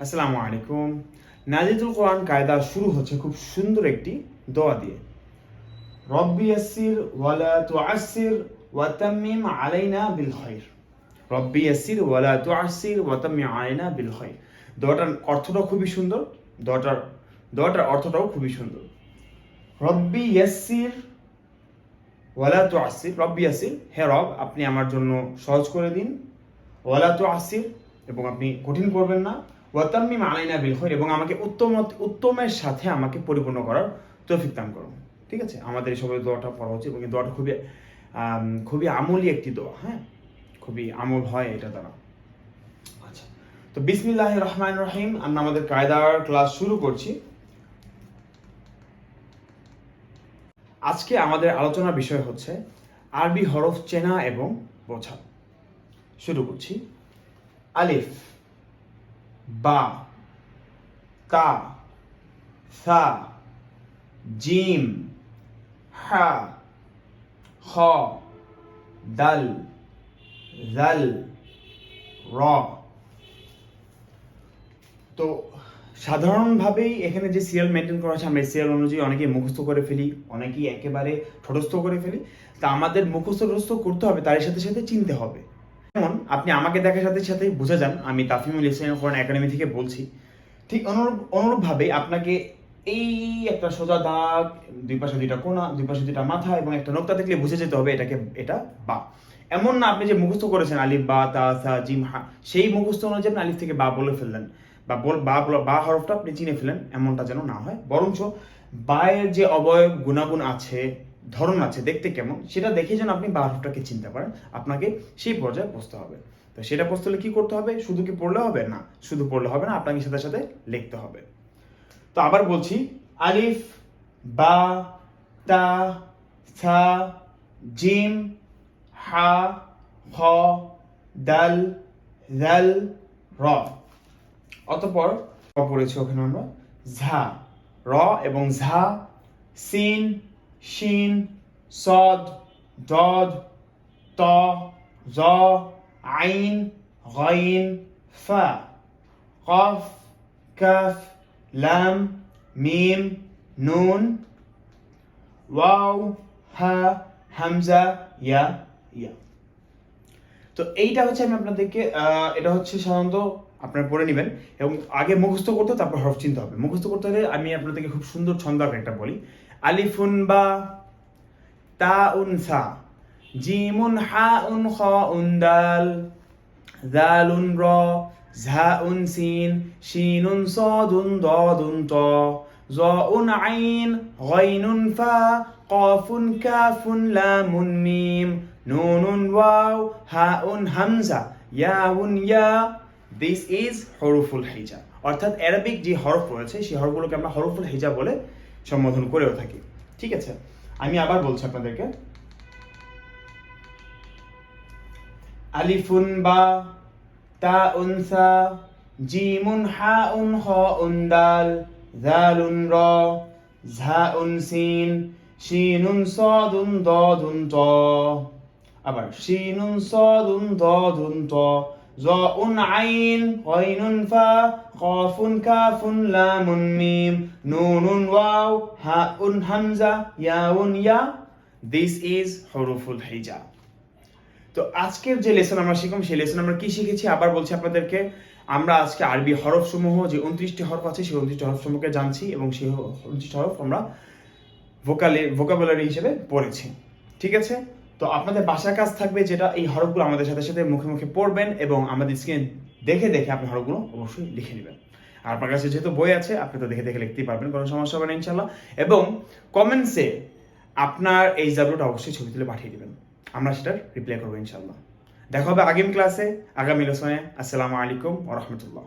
আসসালামু আলাইকুম। নাজিদুল কোরআন কায়দা শুরু হচ্ছে খুব সুন্দর একটি দোয়া দিয়ে। রব্বি ইয়াসির ওয়ালা তুআসির ওয়া তাম্মিম আলাইনা বিল খাইর। রব্বি ইয়াসির ওয়ালা তুআসির ওয়া তাম্মিম আলাইনা বিল খাইর। দোয়াটার অর্থটাও খুবই সুন্দর, দোয়াটার দোয়াটার অর্থটাও খুবই সুন্দর। রব্বি ইয়াসির ওয়ালা তো তুআসির রব্বি ইয়াসির হে রব, আপনি আমার জন্য সহজ করে দিন। ওয়ালা তো তুআসির এবং আপনি কঠিন করবেন না। ওয়াতাম্মিম আলাইনা বিল খৈর, এবং আমাকে উত্তম উত্তমের সাথে আমাকে পরিপূর্ণ করার তৌফিক দান ঠিক আছে? আমাদের এই দোয়াটা পড়া উচিত, এবং এই দোয়াটা খুবই খুবই একটি দোয়া হ্যাঁ? খুবই আমল হয় এটা দ্বারা। আচ্ছা তো বিসমিল্লাহ রহমান রহিম, আমরা আমাদের কায়দার ক্লাস শুরু করছি। আজকে আমাদের আলোচনার বিষয় হচ্ছে আরবি হরফ চেনা এবং বোঝা। শুরু করছি। আলিফ। বা তা সা, জিম, হা খ দাল, জাল, র। তো সাধারণভাবেই এখানে যে সিরিয়াল মেনটেন করা আছে, আমরা সিরিয়াল অনুযায়ী অনেকেই মুখস্থ করে ফেলি, অনেকেই একেবারে ঠটস্থ করে ফেলি। তা আমাদের মুখস্থ করতে হবে, তার সাথে সাথে চিনতে হবে। যেমন আপনি আমাকে দেখার সাথে সাথে বুঝে যান, আমি তাফিমুল ইসলাম কোরআন একাডেমি থেকে বলছি। ঠিক অনুরূপ, অনুরূপভাবে আপনাকে এই একটা সোজা দাগ, দুই পাশে দুইটা কোনা, দুই পাশে দুইটা মাথা এবং একটা নোক্তা দেখলে বুঝে যেতে হবে এটাকে, এটা বা। এমন না আপনি যে মুখস্থ করেছেন আলিফ, বা, তা, সা, জিম, হা, সেই মুখস্থ অনুযায়ী আপনি আলিফ থেকে বা বলে ফেললেন। বা বল, বা বা হরফটা আপনি চিনে ফেলেন এমনটা যেন না হয়। বরঞ্চ বায়ের যে অবয়ব গুণাগুণ আছে ধরন আছে, দেখতে কেমন, সেটা দেখে যেন আপনি বা হরফটাকে চিনতে পারেন, আপনাকে সেই পর্যায়ে বসতে হবে। তো সেটা বসতে হলে কী করতে হবে? শুধু কি পড়লে হবে? না, শুধু পড়লে হবে না, আপনাকে সাথে সাথে লিখতে হবে। তো আবার বলছি, আলিফ, বা, তা থা জিম, হা, হ, দাল, জাল, র। অতপর পড়েছি ওখানে আমরা, ঝা, র এবং ঝা, সিন শিন, সদ, দদ, ত, জ, আইন, গাইন, ফা, কফ, কাফ, লাম, মিম, নুন, ওয়াও, হা, হামজা, ইয়া ইয়া। তো এইটা হচ্ছে আমি আপনাদেরকে এটা হচ্ছে সাধারণত আপনারা পড়ে নেবেন এবং আগে মুখস্থ করতে তারপর হরফ চিনতে হবে। মুখস্থ করতে হলে আমি আপনাদেরকে খুব সুন্দর ছন্দ একটা বলি। আলিফুন বা তা উনসা জিমুন হা উন খ উন দাল জাল উন র ঝা উন সিন শিন উন স দুন দ দুন ত জ উন আইন গইন উন ফা কফ উন কাফ উন লাম উন মিম নুন উন ওয়াও হা উন হামজা ইয়া উন ইয়া, দিস ইজ হরফুল হিজা অর্থাৎ অ্যারাবিক যে হরফ রয়েছে, সেই হরফগুলোকে আমরা হরফুল হিজা বলে সম্বোধন করেও থাকি। ঠিক আছে? আমি আবার বলছি আপনাদেরকে। আলিফুন বা তা উনসা জিমুন হা উন হ উন দাল জালুন র, ঝা উন সিন শিনুন সদুন দদুন ত। আবার শিনুন সদুন দদুন ত ظاء عين غين فا قاف كاف لام ميم نون واو هاء همزة ياء يا This is হরফুল হিজা তো আজকের যে লেসন আমরা শিখলাম সেই লেসন আমরা কি শিখেছি আবার বলছি আপনাদেরকে আমরা আজকে আরবি হরফ সমূহ যে উনত্রিশটি হরফ আছে সেই উনত্রিশটি হরফ সমূহকে জানছি এবং সেই উনত্রিশটি হরফ আমরা ভোকালে ভোকাবুলারি হিসেবে পড়েছি ঠিক আছে তো আপনাদের বাসার কাজ থাকবে যেটা এই হরফগুলো আমাদের সাথে সাথে মুখে মুখে পড়বেন এবং আমাদের স্ক্রিনে দেখে দেখে আপনি হরফগুলো অবশ্যই লিখে নেবেন। আর আপনার কাছে যেহেতু বই আছে, আপনি তো দেখে দেখে লিখতেই পারবেন, কোনো সমস্যা হবে না ইনশাল্লাহ এবং কমেন্টসে আপনার এই জাবরুটা অবশ্যই ছবি তুলে পাঠিয়ে দেবেন। আমরা সেটার রিপ্লাই করব ইনশাল্লাহ দেখা হবে আগামী ক্লাসে আগামী লেসনে আসসালামু আলাইকুম ও রহমতুল্লাহ।